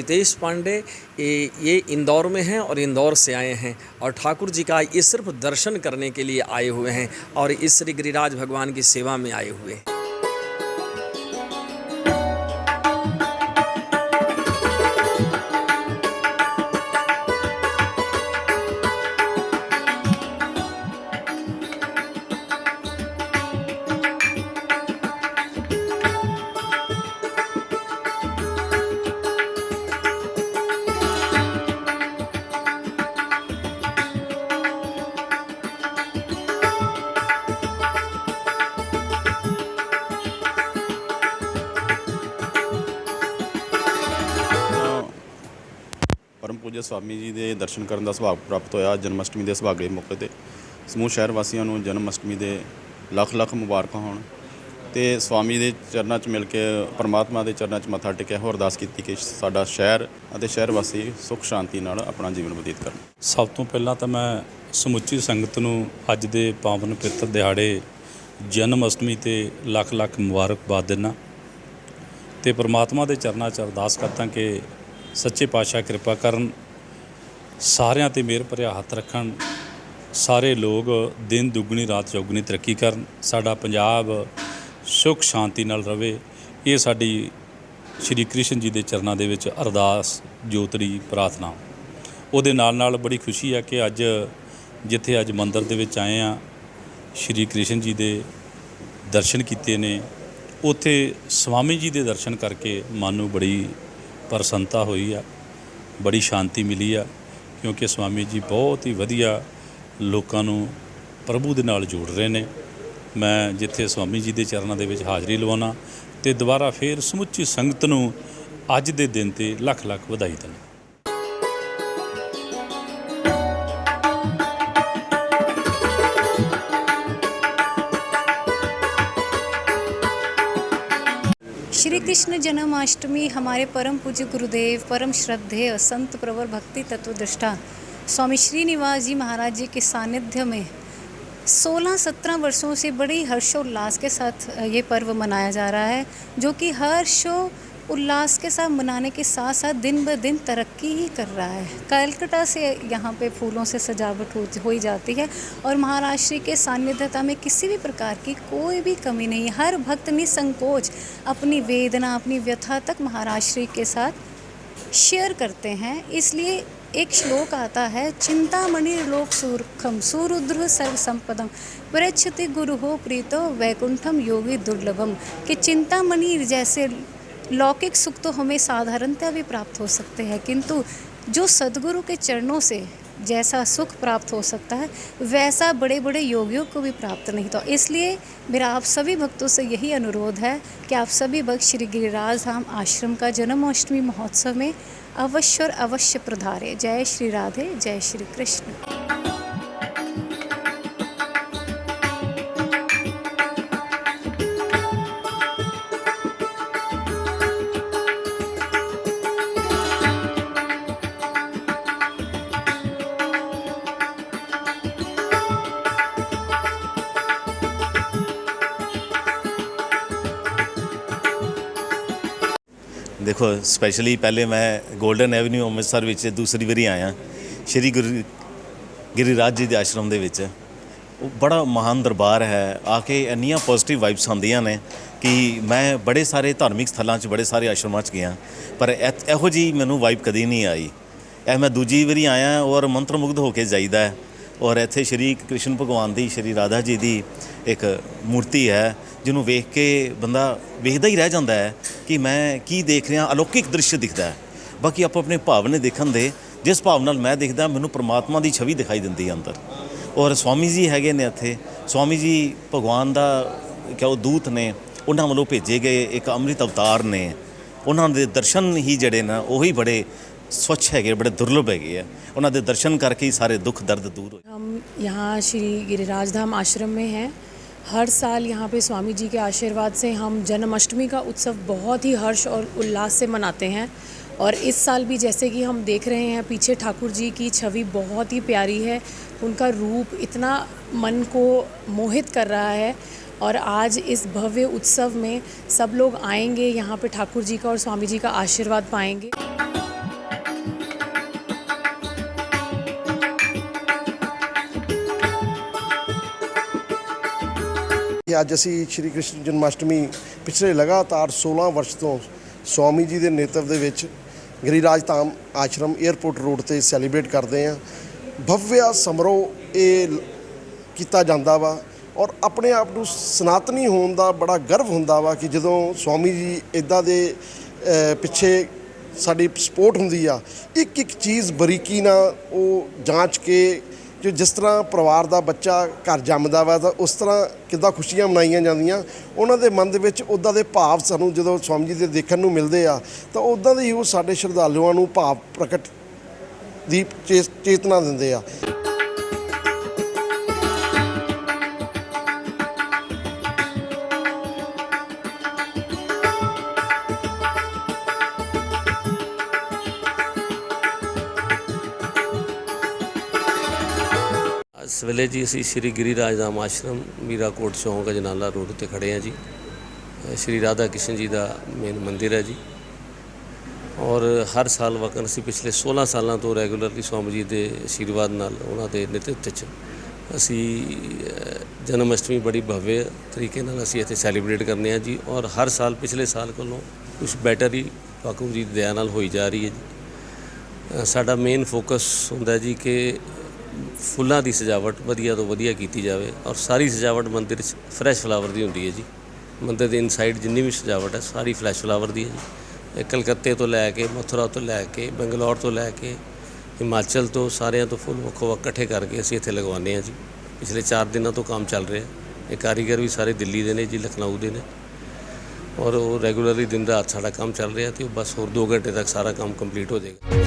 जितेश पांडे, ये इंदौर में हैं और इंदौर से आए हैं और ठाकुर जी का ये सिर्फ़ दर्शन करने के लिए आए हुए हैं और इस श्री गिरिराज भगवान की सेवा में आए हुए हैं। ਪੂਜਾ ਸਵਾਮੀ ਜੀ ਦੇ ਦਰਸ਼ਨ ਕਰਨ ਦਾ ਸੁਭਾਗ ਪ੍ਰਾਪਤ ਹੋਇਆ ਜਨਮ ਅਸ਼ਟਮੀ ਦੇ ਸੁਭਾਗੇ ਮੌਕੇ ਤੇ ਸਮੂਹ ਸ਼ਹਿਰ ਵਾਸੀਆਂ ਨੂੰ ਜਨਮ ਅਸ਼ਟਮੀ ਦੇ ਲੱਖ ਲੱਖ ਮੁਬਾਰਕਾਂ ਹੋਣ ਤੇ ਸਵਾਮੀ ਦੇ ਚਰਨਾਂ 'ਚ ਮਿਲ ਕੇ, ਪਰਮਾਤਮਾ ਦੇ ਚਰਨਾਂ 'ਚ ਮੱਥਾ ਟੇਕਿਆ, ਹੋਰ ਅਰਦਾਸ ਕੀਤੀ ਕਿ ਸਾਡਾ ਸ਼ਹਿਰ ਅਤੇ ਸ਼ਹਿਰ ਵਾਸੀ ਸੁਖ ਸ਼ਾਂਤੀ ਨਾਲ ਆਪਣਾ ਜੀਵਨ ਬਤੀਤ ਕਰਨ। ਸਭ ਤੋਂ ਪਹਿਲਾਂ ਤਾਂ ਮੈਂ ਸਮੁੱਚੀ ਸੰਗਤ ਨੂੰ ਅੱਜ ਦੇ ਪਾਵਨ ਪਿੱਤਰ ਦਿਹਾੜੇ ਜਨਮ ਅਸ਼ਟਮੀ ਤੇ ਲੱਖ ਲੱਖ ਮੁਬਾਰਕਬਾਦ ਦਿੰਦਾ ਤੇ ਪਰਮਾਤਮਾ ਦੇ ਚਰਨਾਂ 'ਚ ਅਰਦਾਸ ਕਰਦਾ ਕਿ ਸੱਚੇ ਪਾਤਸ਼ਾਹ ਕਿਰਪਾ ਕਰਨ ਸਾਰਿਆਂ ਤੇ ਮਿਹਰ ਭਰਿਆ ਹੱਥ ਰੱਖਣ। ਸਾਰੇ ਲੋਕ ਦਿਨ ਦੁੱਗਣੀ, ਰਾਤ ਚੌਗਣੀ ਤਰੱਕੀ ਕਰਨ। ਸਾਡਾ ਪੰਜਾਬ ਸੁਖ, ਸ਼ਾਂਤੀ ਨਾਲ ਰਵੇ। ਇਹ ਸਾਡੀ ਸ਼੍ਰੀ ਕ੍ਰਿਸ਼ਨ ਜੀ ਦੇ ਚਰਨਾਂ ਦੇ ਵਿੱਚ ਅਰਦਾਸ ਜੋਤੜੀ ਪ੍ਰਾਰਥਨਾ। ਉਹਦੇ ਨਾਲ ਨਾਲ ਬੜੀ ਖੁਸ਼ੀ ਹੈ ਕਿ ਅੱਜ ਜਿੱਥੇ ਅੱਜ ਮੰਦਿਰ ਦੇ ਵਿੱਚ ਆਏ ਆ ਸ਼੍ਰੀ ਕ੍ਰਿਸ਼ਨ ਜੀ ਦੇ ਦਰਸ਼ਨ ਕੀਤੇ ਨੇ। ਉੱਥੇ ਸਵਾਮੀ ਜੀ ਦੇ ਦਰਸ਼ਨ ਕਰਕੇ ਮਨ ਨੂੰ ਬੜੀ ਪ੍ਰਸੰਨਤਾ ਹੋਈ ਆ, ਬੜੀ ਸ਼ਾਂਤੀ ਮਿਲੀ ਆ। ਕਿਉਂਕਿ ਸਵਾਮੀ ਜੀ ਬਹੁਤ ਹੀ ਵਧੀਆ ਲੋਕਾਂ ਨੂੰ ਪ੍ਰਭੂ ਦੇ ਨਾਲ ਜੋੜ ਰਹੇ ਨੇ। ਮੈਂ ਜਿੱਥੇ ਸਵਾਮੀ ਜੀ ਦੇ ਚਰਨਾਂ ਦੇ ਵਿੱਚ ਹਾਜ਼ਰੀ ਲਵਾਉਣਾ ਤੇ ਦੁਬਾਰਾ ਫੇਰ ਸਮੁੱਚੀ ਸੰਗਤ ਨੂੰ ਅੱਜ ਦੇ ਦਿਨ ਤੇ ਲੱਖ ਲੱਖ ਵਧਾਈ ਦਿੰਦਾ। श्री कृष्ण जन्माष्टमी, हमारे परम पूज्य गुरुदेव, परम श्रद्धेय, संत प्रवर भक्ति तत्वदृष्टा स्वामी श्रीनिवास जी महाराज जी के सानिध्य में 16-17 वर्षों से बड़ी हर्षोल्लास के साथ ये पर्व मनाया जा रहा है, जो कि हर्षो उल्लास के साथ मनाने के साथ साथ दिन ब दिन तरक्की ही कर रहा है। कलकत्ता से यहाँ पे फूलों से सजावट हो हो ही जाती है और महाराष्ट्र के सान्निध्यता में किसी भी प्रकार की कोई भी कमी नहीं। हर भक्त निसंकोच अपनी वेदना, अपनी व्यथा तक महाराष्ट्र के साथ शेयर करते हैं। इसलिए एक श्लोक आता है, चिंतामणि लोक सूर्खम सुरुद्र सर्व संपदम प्रच्छति गुरु हो प्रीतो वैकुंठम योगी दुर्लभम कि चिंतामणि जैसे लौकिक सुख तो हमें साधारणतः भी प्राप्त हो सकते हैं, किंतु जो सदगुरु के चरणों से जैसा सुख प्राप्त हो सकता है, वैसा बड़े बड़े योगियों को भी प्राप्त नहीं तो इसलिए मेरा आप सभी भक्तों से यही अनुरोध है कि आप सभी भक्त श्री गिरिराज धाम आश्रम का जन्माष्टमी महोत्सव में अवश्य और अवश्य प्रधारे जय श्री राधे, जय श्री कृष्ण। ਦੇਖੋ ਸਪੈਸ਼ਲੀ ਪਹਿਲੇ ਮੈਂ 골ਡਨ ਐਵਨਿਊ ਅੰਮ੍ਰਿਤਸਰ ਵਿੱਚ ਦੂਸਰੀ ਵਾਰੀ ਆਇਆ। ਸ਼੍ਰੀ ਗੁਰੂ ਗਿਰੀਰਾਜ ਜੀ ਦੇ ਆਸ਼ਰਮ ਦੇ ਵਿੱਚ। ਉਹ ਬੜਾ ਮਹਾਨ ਦਰਬਾਰ ਹੈ। ਆ ਕੇ ਇੰਨੀਆਂ ਪੋਜ਼ਿਟਿਵ ਵਾਈਬਸ ਆਉਂਦੀਆਂ ਨੇ ਕਿ ਮੈਂ ਬੜੇ ਸਾਰੇ ਧਾਰਮਿਕ ਸਥਲਾਂ 'ਚ, ਬੜੇ ਸਾਰੇ ਆਸ਼ਰਮਾਂ 'ਚ ਗਿਆ। ਪਰ ਇਹੋ ਜੀ ਮੈਨੂੰ ਵਾਈਬ ਕਦੀ ਨਹੀਂ ਆਈ। ਇਹ ਮੈਂ ਦੂਜੀ ਵਾਰੀ ਆਇਆ ਔਰ ਮੰਤਰ ਮੁਗਧ ਹੋ ਕੇ ਜਾਈਦਾ। ਹੈ ਔਰ ਇੱਥੇ ਸ਼੍ਰੀ ਕ੍ਰਿਸ਼ਨ ਭਗਵਾਨ ਦੀ, ਸ਼੍ਰੀ ਰਾਧਾ ਜੀ ਦੀ ਇੱਕ ਮੂਰਤੀ ਹੈ, ਜਿਹਨੂੰ ਵੇਖ ਕੇ ਬੰਦਾ ਵੇਖਦਾ ਹੀ ਰਹਿ ਜਾਂਦਾ ਹੈ ਕਿ ਮੈਂ ਕੀ ਦੇਖ ਰਿਹਾ, ਅਲੌਕਿਕ ਦ੍ਰਿਸ਼ ਦਿਖਦਾ ਹੈ। ਬਾਕੀ ਆਪੋ ਆਪਣੇ ਭਾਵ ਨੇ ਦੇਖਣ ਦੇ, ਜਿਸ ਭਾਵ ਨਾਲ ਮੈਂ ਦੇਖਦਾ, ਮੈਨੂੰ ਪ੍ਰਮਾਤਮਾ ਦੀ ਛਵੀ ਦਿਖਾਈ ਦਿੰਦੀ ਹੈ ਅੰਦਰ। ਔਰ ਸਵਾਮੀ ਜੀ ਹੈਗੇ ਨੇ ਇੱਥੇ, ਸਵਾਮੀ ਜੀ ਭਗਵਾਨ ਦਾ ਕਿਉਂ ਦੂਤ ਨੇ, ਉਹਨਾਂ ਵੱਲੋਂ ਭੇਜੇ ਗਏ ਇੱਕ ਅੰਮ੍ਰਿਤ ਅਵਤਾਰ ਨੇ। ਉਹਨਾਂ ਦੇ ਦਰਸ਼ਨ ਹੀ ਜਿਹੜੇ ਨਾ, ਉਹੀ ਬੜੇ स्वच्छ है बड़े दुर्लभ है। उन्होंने दर्शन करके ही सारे दुख दर्द दूर हो हम यहाँ श्री गिरिराज धाम आश्रम में हैं। हर साल यहाँ पे स्वामी जी के आशीर्वाद से हम जन्माष्टमी का उत्सव बहुत ही हर्ष और उल्लास से मनाते हैं। और इस साल भी जैसे कि हम देख रहे हैं, पीछे ठाकुर जी की छवि बहुत ही प्यारी है। उनका रूप इतना मन को मोहित कर रहा है। और आज इस भव्य उत्सव में सब लोग आएँगे, यहाँ पे ठाकुर जी का और स्वामी जी का आशीर्वाद पाएँगे। ਅੱਜ ਅਸੀਂ ਸ਼੍ਰੀ ਕ੍ਰਿਸ਼ਨ ਜਨਮਾਸ਼ਟਮੀ ਪਿਛਲੇ ਲਗਾਤਾਰ 16 ਵਰਸ਼ ਤੋਂ ਸਵਾਮੀ ਜੀ ਦੇ ਨੇਤਵ ਦੇ ਵਿੱਚ ਗਿਰੀਰਾਜ ਧਾਮ ਆਸ਼ਰਮ 에ਅਰਪੋਰਟ ਰੋਡ ਤੇ ਸੈਲੀਬ੍ਰੇਟ ਕਰਦੇ ਆ ਭਵਯ ਸਮਾਰੋਹ ਇਹ ਕੀਤਾ ਜਾਂਦਾ ਵਾ ਔਰ ਆਪਣੇ ਆਪ ਨੂੰ ਸਨਾਤਨੀ ਹੋਣ ਦਾ ਬੜਾ ਗਰਵ ਹੁੰਦਾ ਵਾ ਕਿ ਜਦੋਂ ਸਵਾਮੀ ਜੀ ਇਦਾਂ ਦੇ ਪਿੱਛੇ ਸਾਡੀ ਸਪੋਰਟ ਹੁੰਦੀ ਆ ਇੱਕ ਇੱਕ ਚੀਜ਼ ਬਰੀਕੀ ਨਾਲ ਉਹ ਜਾਂਚ ਕੇ ਜੋ ਜਿਸ ਤਰ੍ਹਾਂ ਪਰਿਵਾਰ ਦਾ ਬੱਚਾ ਘਰ ਜੰਮਦਾ ਵਾ ਤਾਂ ਉਸ ਤਰ੍ਹਾਂ ਕਿੱਦਾਂ ਖੁਸ਼ੀਆਂ ਮਨਾਈਆਂ ਜਾਂਦੀਆਂ, ਉਹਨਾਂ ਦੇ ਮਨ ਦੇ ਵਿੱਚ ਉੱਦਾਂ ਦੇ ਭਾਵ ਸਾਨੂੰ ਜਦੋਂ ਸਵਾਮੀ ਜੀ ਦੇ ਦੇਖਣ ਨੂੰ ਮਿਲਦੇ ਆ, ਤਾਂ ਉੱਦਾਂ ਦੇ ਹੀ ਉਹ ਸਾਡੇ ਸ਼ਰਧਾਲੂਆਂ ਨੂੰ ਭਾਵ ਪ੍ਰਗਟ ਦੀ ਚੇ- ਚੇਤਨਾ ਦਿੰਦੇ ਆ। ਇਸ ਵੇਲੇ ਜੀ ਅਸੀਂ ਸ਼੍ਰੀ ਗਿਰੀ ਰਾਜਧਾਮ ਆਸ਼ਰਮ ਮੀਰਾਕੋਟ ਚੌਂਕ ਅਜਨਾਲਾ ਰੋਡ ਤੇ ਖੜੇ ਹਾਂ ਜੀ। ਸ਼੍ਰੀ ਰਾਧਾ ਕ੍ਰਿਸ਼ਨ ਜੀ ਦਾ ਮੇਨ ਮੰਦਿਰ ਹੈ ਜੀ। ਔਰ ਹਰ ਸਾਲ ਵਕਨ ਅਸੀਂ ਪਿਛਲੇ 16 ਸਾਲਾਂ ਤੋਂ ਰੈਗੂਲਰਲੀ ਸਵਾਮੀ ਜੀ ਦੇ ਆਸ਼ੀਰਵਾਦ ਨਾਲ ਉਹਨਾਂ ਦੇ ਨੇਤਰਤਵ 'ਚ ਅਸੀਂ ਜਨਮ ਅਸ਼ਟਮੀ ਬੜੀ ਭਵਯ ਤਰੀਕੇ ਨਾਲ ਅਸੀਂ ਇੱਥੇ ਸੈਲੀਬ੍ਰੇਟ ਕਰਨੇ ਆ ਜੀ। ਔਰ ਹਰ ਸਾਲ ਪਿਛਲੇ ਸਾਲ ਕੋਲੋਂ ਕੁਝ ਬੈਟਰ ਹੀ ਵਾਕੂ ਜੀ ਦੀ ਦਇਆ ਨਾਲ ਹੋਈ ਜਾ ਰਹੀ ਹੈ ਜੀ। ਸਾਡਾ ਮੇਨ ਫੋਕਸ ਹੁੰਦਾ ਜੀ ਕਿ ਫੁੱਲਾਂ ਦੀ ਸਜਾਵਟ ਵਧੀਆ ਤੋਂ ਵਧੀਆ ਕੀਤੀ ਜਾਵੇ ਔਰ ਸਾਰੀ ਸਜਾਵਟ ਮੰਦਿਰ 'ਚ ਫਰੈਸ਼ ਫਲਾਵਰ ਦੀ ਹੁੰਦੀ ਹੈ ਜੀ। ਮੰਦਿਰ ਦੇ ਇਨਸਾਈਡ ਜਿੰਨੀ ਵੀ ਸਜਾਵਟ ਹੈ, ਸਾਰੀ ਫਰੈਸ਼ ਫਲਾਵਰ ਦੀ ਹੈ ਜੀ। ਇਹ ਕਲਕੱਤੇ ਤੋਂ ਲੈ ਕੇ, ਮਥੁਰਾ ਤੋਂ ਲੈ ਕੇ, ਬੰਗਲੌਰ ਤੋਂ ਲੈ ਕੇ, ਹਿਮਾਚਲ ਤੋਂ ਸਾਰਿਆਂ ਤੋਂ ਫੁੱਲ ਵੱਖੋ ਵੱਖ ਇਕੱਠੇ ਕਰਕੇ ਅਸੀਂ ਇੱਥੇ ਲਗਵਾਉਂਦੇ ਹਾਂ ਜੀ। ਪਿਛਲੇ 4 ਦਿਨਾਂ ਤੋਂ ਕੰਮ ਚੱਲ ਰਿਹਾ। ਇਹ ਕਾਰੀਗਰ ਵੀ ਸਾਰੇ ਦਿੱਲੀ ਦੇ ਨੇ ਜੀ, ਲਖਨਊ ਦੇ ਨੇ। ਔਰ ਉਹ ਰੈਗੂਲਰਲੀ ਦਿਨ ਰਾਤ ਸਾਡਾ ਕੰਮ ਚੱਲ ਰਿਹਾ ਤੇ ਉਹ ਬਸ ਹੋਰ 2 ਘੰਟੇ ਤੱਕ ਸਾਰਾ ਕੰਮ ਕੰਪਲੀਟ ਹੋ ਜਾਏਗਾ।